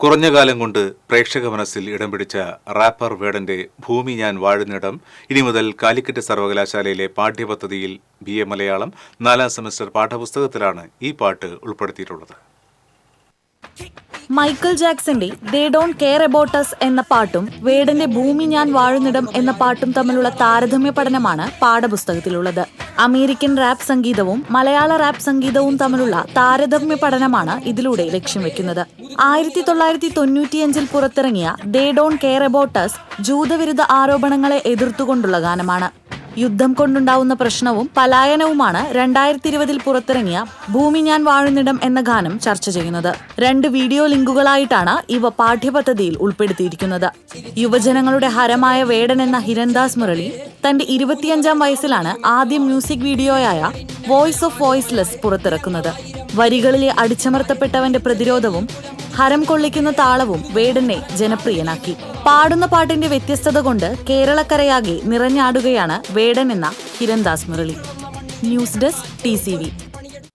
കുറഞ്ഞ കാലം കൊണ്ട് പ്രേക്ഷക മനസ്സിൽ ഇടം പിടിച്ച റാപ്പർ വേടന്റെ ഭൂമി ഞാൻ വാഴുന്നിടം ഇനി മുതൽ കാലിക്കറ്റ് സർവകലാശാലയിലെ പാഠ്യപദ്ധതിയിൽ ബി എ മലയാളം നാലാം സെമസ്റ്റർ പാഠപുസ്തകത്തിലാണ് ഈ പാട്ട് ഉൾപ്പെടുത്തിയിട്ടുള്ളത്. Michael ജാക്സന്റെ they don't care about us എന്ന പാട്ടും വേടന്റെ ഭൂമി ഞാൻ വാഴുന്നിടം എന്ന പാട്ടും തമ്മിലുള്ള താരതമ്യ പഠനമാണ് പാഠപുസ്തകത്തിലുള്ളത്. അമേരിക്കൻ റാപ്പ് സംഗീതവും മലയാള റാപ്പ് സംഗീതവും തമ്മിലുള്ള താരതമ്യ പഠനമാണ് ഇതിലൂടെ ലക്ഷ്യം വെക്കുന്നത്. ആയിരത്തി തൊള്ളായിരത്തി തൊണ്ണൂറ്റിയഞ്ചിൽ പുറത്തിറങ്ങിയ ദേ ഡോൺ കെയർ അബൌട്ടസ് ജൂതവിരുദ്ധ ആരോപണങ്ങളെ എതിർത്തുകൊണ്ടുള്ള ഗാനമാണ്. യുദ്ധം കൊണ്ടുണ്ടാവുന്ന പ്രശ്നവും പലായനവുമാണ് രണ്ടായിരത്തി ഇരുപതിൽ പുറത്തിറങ്ങിയ ഭൂമി ഞാൻ വാഴുന്നിടം എന്ന ഗാനം ചർച്ച ചെയ്യുന്നത്. രണ്ട് വീഡിയോ ലിങ്കുകളായിട്ടാണ് ഇവ പാഠ്യപദ്ധതിയിൽ ഉൾപ്പെടുത്തിയിരിക്കുന്നത്. യുവജനങ്ങളുടെ ഹരമായ വേടൻ എന്ന ഹിരൺദാസ് മുരളി തന്റെ ഇരുപത്തിയഞ്ചാം വയസ്സിലാണ് ആദ്യം മ്യൂസിക് വീഡിയോയായ വോയിസ് ഓഫ് വോയിസ്ലെസ് പുറത്തിറക്കുന്നത്. വരികളിലെ അടിച്ചമർത്തപ്പെട്ടവന്റെ പ്രതിരോധവും ഹരം കൊള്ളിക്കുന്ന താളവും വേടനെ ജനപ്രിയനാക്കി. പാടുന്ന പാട്ടിന്റെ വ്യത്യസ്തത കൊണ്ട് കേരളക്കരയാകെ നിറഞ്ഞാടുകയാണ് വേടൻ എന്ന Kirandas Murali. News desk T